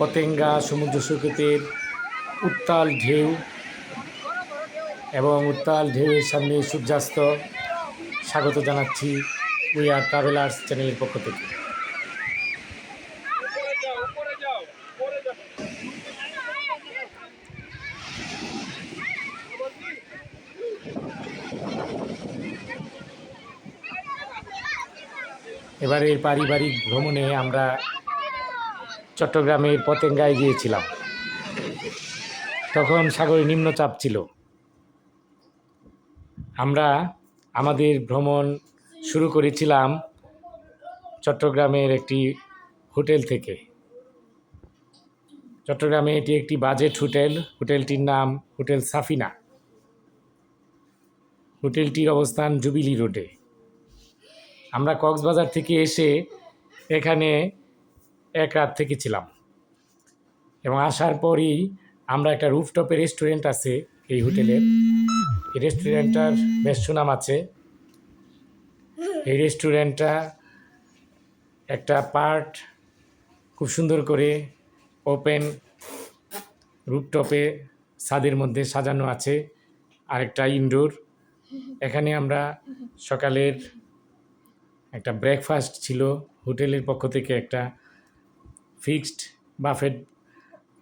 পতেঙ্গা, সমুদ্র সৈকতের উত্তাল ঢেউ এবং উত্তাল ঢেউয়ের সামনে সূর্যাস্ত। স্বাগত জানাচ্ছি উই আর ট্রাভেলার্স চ্যানেলের পক্ষ থেকে। এবারের পারিবারিক ভ্রমণে আমরা চট্টগ্রামের পতেঙ্গায় গিয়েছিলাম। তখন সাগরে নিম্নচাপ ছিল। আমরা আমাদের ভ্রমণ শুরু করেছিলাম চট্টগ্রামের একটি হোটেল থেকে। চট্টগ্রামে এটি একটি বাজেট হোটেল। হোটেলটির নাম হোটেল সাফিনা। হোটেলটির অবস্থান জুবিলি রোডে। আমরা কক্সবাজার থেকে এসে এখানে এক রাত থেকেছিলাম। এবং আসার পরই আমরা একটা রুফটপে রেস্টুরেন্ট আছে এই হোটেলের এই রেস্টুরেন্টটার বেশ সুনাম আছে। এই রেস্টুরেন্টটা একটা পার্ট খুব সুন্দর করে ওপেন রুফটপে ছাদের মধ্যে সাজানো আছে। আরেকটা ইনডোর এখানে আমরা সকালের একটা ব্রেকফাস্ট ছিল হোটেলের পক্ষ থেকে একটা ফিক্সড বাফেট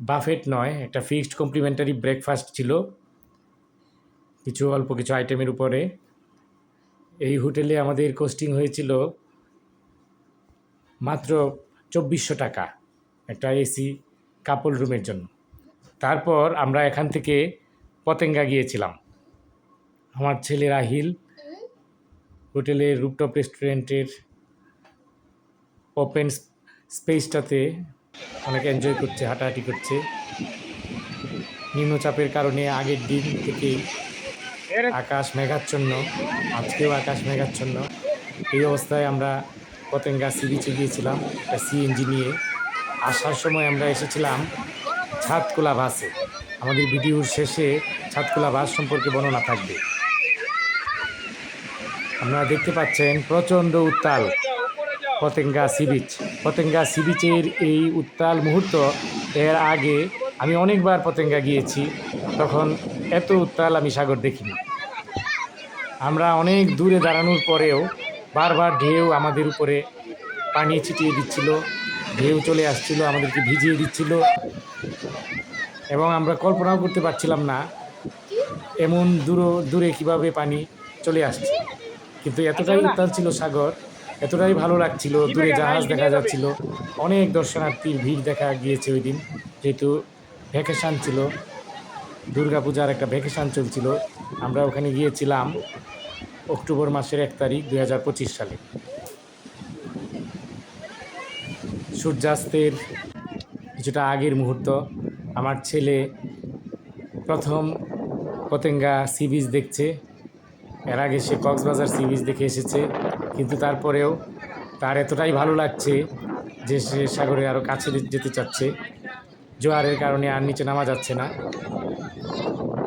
বাফেট নয়, একটা ফিক্সড কমপ্লিমেন্টারি ব্রেকফাস্ট ছিল। কিছু, অল্প কিছু আইটেমের উপরে। এই হোটেলে আমাদের কোস্টিং হয়েছিল মাত্র চব্বিশশো টাকা একটা এসি কাপল রুমের জন্য। তারপর আমরা এখান থেকে পতেঙ্গা গিয়েছিলাম। আমার ছেলে রাহিল হোটেলের রুপটপ রেস্টুরেন্টের ওপেন স্পেসটাতে অনেক এনজয় করছে, হাঁটাহাঁটি করছে। নিম্নচাপের কারণে আগের দিন থেকে আকাশ মেঘাচ্ছন্ন, আজকেও আকাশ মেঘাচ্ছন্ন। এই অবস্থায় আমরা পতেঙ্গা সি বিচে গিয়েছিলাম, একটা সিএনজি নিয়ে। আসার সময় আমরা এসেছিলাম ছাদকোলা বাসে। আমাদের ভিডিওর শেষে ছাদকোলা বাস সম্পর্কে বর্ণনা থাকবে। আপনারা দেখতে পাচ্ছেন প্রচণ্ড উত্তাল। Patenga sea beach. Patenga sea বিচের এই উত্তাল মুহূর্ত এর আগে আমি অনেকবার পতেঙ্গা গিয়েছি। তখন এত উত্তাল আমি সাগর দেখিনি। আমরা অনেক দূরে দাঁড়ানোর পরেও বারবার ঢেউ আমাদের উপরে পানি ছিটিয়ে দিচ্ছিল, ঢেউ চলে আসছিল, আমাদেরকে ভিজিয়ে দিচ্ছিল এবং আমরা কল্পনাও করতে পারছিলাম না এমন দূর, দূরে কীভাবে পানি চলে আসছে। কিন্তু এতটাই উত্তাল ছিল সাগর এতটাই ভালো লাগছিল দূরে জাহাজ দেখা যাচ্ছিল। অনেক দর্শনার্থীর ভিড় দেখা গিয়েছে ওই দিন যেহেতু ভ্যাকেশান ছিল। দুর্গাপূজার একটা ভ্যাকেশান চলছিল। আমরা ওখানে গিয়েছিলাম অক্টোবর মাসের এক তারিখ দুই হাজার পঁচিশ সালে। সূর্যাস্তের কিছুটা আগের মুহূর্ত। আমার ছেলে প্রথম পতেঙ্গা সি বিচ দেখছে। এর আগে সে কক্সবাজার সি বিচ দেখে এসেছে। কিন্তু তারপরেও তার এতটাই ভালো লাগছে যে সে সাগরে আরও কাছে যেতে চাচ্ছে। জোয়ারের কারণে আর নিচে নামা যাচ্ছে না।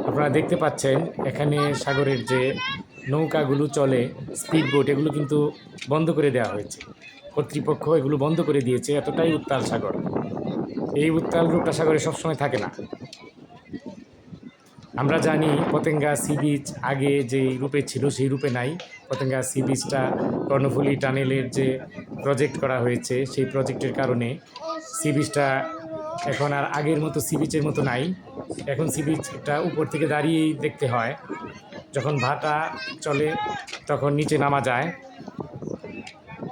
আপনারা দেখতে পাচ্ছেন, এখানে সাগরের যে নৌকাগুলো চলে স্পিড বোট এগুলো কিন্তু বন্ধ করে দেওয়া হয়েছে। কর্তৃপক্ষ এগুলো বন্ধ করে দিয়েছে, এতটাই উত্তাল সাগর। এই উত্তাল রূপটা সাগরে সবসময় থাকে না। আমরা জানি পতেঙ্গা সি বিচ আগে যে রূপে ছিল, সেই রূপে নাই। পতেঙ্গা সি বিচটা কর্ণফুলি টানেলের যে প্রজেক্ট করা হয়েছে, সেই প্রজেক্টের কারণে সি বিচটা এখন আর আগের মতো সি বিচের মতো নাই। এখন সি বিচটা উপর থেকে দাঁড়িয়েই দেখতে হয়। যখন ভাটা চলে, তখন নিচে নামা যায়।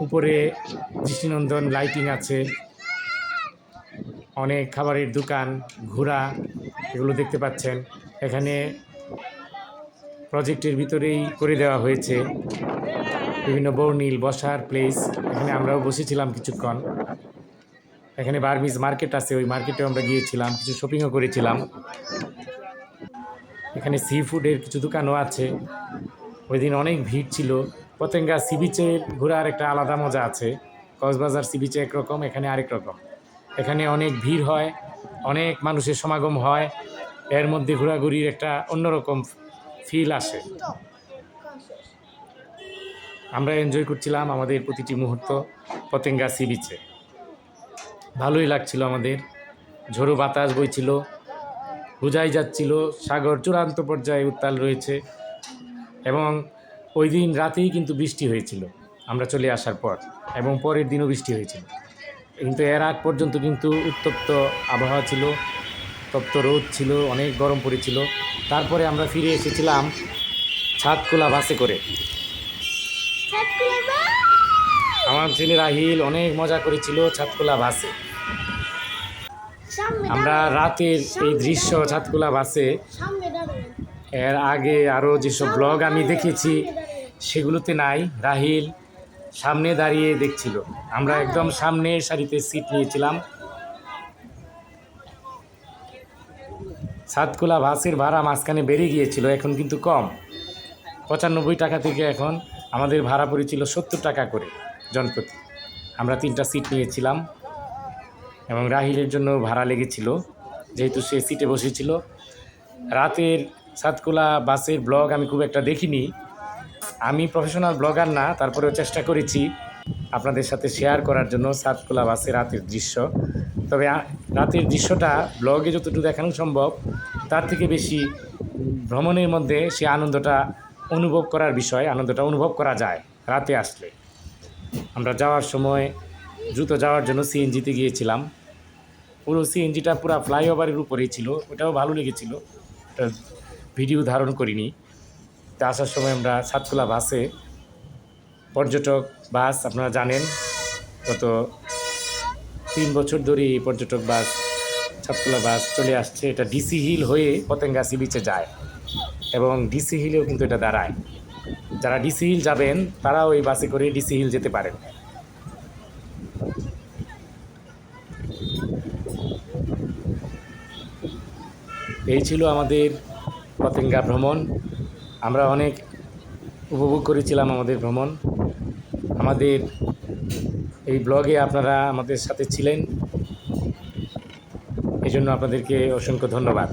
উপরে দৃষ্টিনন্দন লাইটিং আছে। অনেক খাবারের দোকান ঘোরা এগুলো দেখতে পাচ্ছেন। এখানে প্রজেক্টের ভিতরেই করে দেওয়া হয়েছে। বিভিন্ন বর্ণিল, বসার প্লেস এখানে আমরাও বসেছিলাম কিছুক্ষণ। এখানে বার্মিজ মার্কেট আছে, ওই মার্কেটে আমরা গিয়েছিলাম, কিছু শপিংও করেছিলাম। এখানে সি ফুডের কিছু দোকানও আছে। ওই দিন অনেক ভিড় ছিল। পতেঙ্গা সি বিচের ঘোরার একটা আলাদা মজা আছে। কক্সবাজার সি বিচে একরকম এখানে আরেক রকম। এখানে অনেক ভিড় হয়, অনেক মানুষের সমাগম হয়। এর মধ্যে ঘোরাঘুরির একটা অন্যরকম ফিল আসে। আমরা এনজয় করছিলাম আমাদের প্রতিটি মুহূর্ত পতেঙ্গা সি বিচে ভালোই লাগছিল আমাদের। ঝোড়ো বাতাস বইছিল, বোঝাই যাচ্ছিল, সাগর চূড়ান্ত পর্যায়ে উত্তাল রয়েছে এবং ওই দিন রাতেই কিন্তু বৃষ্টি হয়েছিল। আমরা চলে আসার পর এবং পরের দিনও বৃষ্টি হয়েছিল। কিন্তু এর আগ পর্যন্ত কিন্তু উত্তপ্ত আবহাওয়া ছিল। তপ্ত রোদ ছিল অনেক গরম পড়েছিল। তারপরে আমরা ফিরে এসেছিলাম ছাদখোলা বাসে করে। আমার ছেলে রাহিল অনেক মজা করেছিল ছাদখোলা বাসে। আমরা রাতের এই দৃশ্য ছাদখোলা বাসে। এর আগে আরও যেসব ব্লগ আমি দেখেছি সেগুলোতে নাই রাহিল সামনে দাঁড়িয়ে দেখছিল। আমরা একদম সামনের সারিতে সিট নিয়েছিলাম। সাতকুলা বাসের ভাড়া মাঝখানে বেড়ে গিয়েছিল, এখন কিন্তু কম। পঁচানব্বই টাকা থেকে এখন আমাদের ভাড়া পড়েছিল সত্তর টাকা করে জনপ্রতি। আমরা তিনটা সিট নিয়েছিলাম এবং রাহিলের জন্য ভাড়া লেগেছিল, যেহেতু সে সিটে বসেছিল। রাতের সাতকুলা বাসের ব্লগ আমি খুব একটা দেখিনি। আমি প্রফেশনাল ব্লগার না, তারপরেও চেষ্টা করেছি আপনাদের সাথে শেয়ার করার জন্য সাতকুলা বাসের রাতের দৃশ্য। তবে রাতের দৃশ্যটা ব্লগে যতটুকু দেখানো সম্ভব, তার থেকে বেশি ভ্রমণের মধ্যে সে আনন্দটা অনুভব করার বিষয়, আনন্দটা অনুভব করা যায় রাতে আসলে। আমরা যাওয়ার সময় দ্রুত যাওয়ার জন্য সিএনজিতে গিয়েছিলাম। পুরো সিএনজিটা পুরো ফ্লাইওভারের উপরেই ছিল, ওটাও ভালো লেগেছিল। ভিডিও ধারণ করিনি। তা আসার সময় আমরা সাতকুলা বাসে, পর্যটক বাস, আপনারা জানেন, গত তিন বছর ধরে এই পর্যটক বাস সাতকুলা বাস চলে আসছে। এটা ডিসি হিল হয়ে পতেঙ্গা সি বিচে যায় এবং ডিসি হিলেও কিন্তু এটা দাঁড়ায়। যারা ডিসি হিল যাবেন, তারাও এই বাসে করে ডিসি হিল যেতে পারেন। এই ছিল আমাদের পতেঙ্গা ভ্রমণ। আমরা অনেক উপভোগ করেছিলাম আমাদের ভ্রমণ। আমাদের এই ব্লগে আপনারা আমাদের সাথে ছিলেন। এজন্য জন্য আপনাদেরকে অসংখ্য ধন্যবাদ।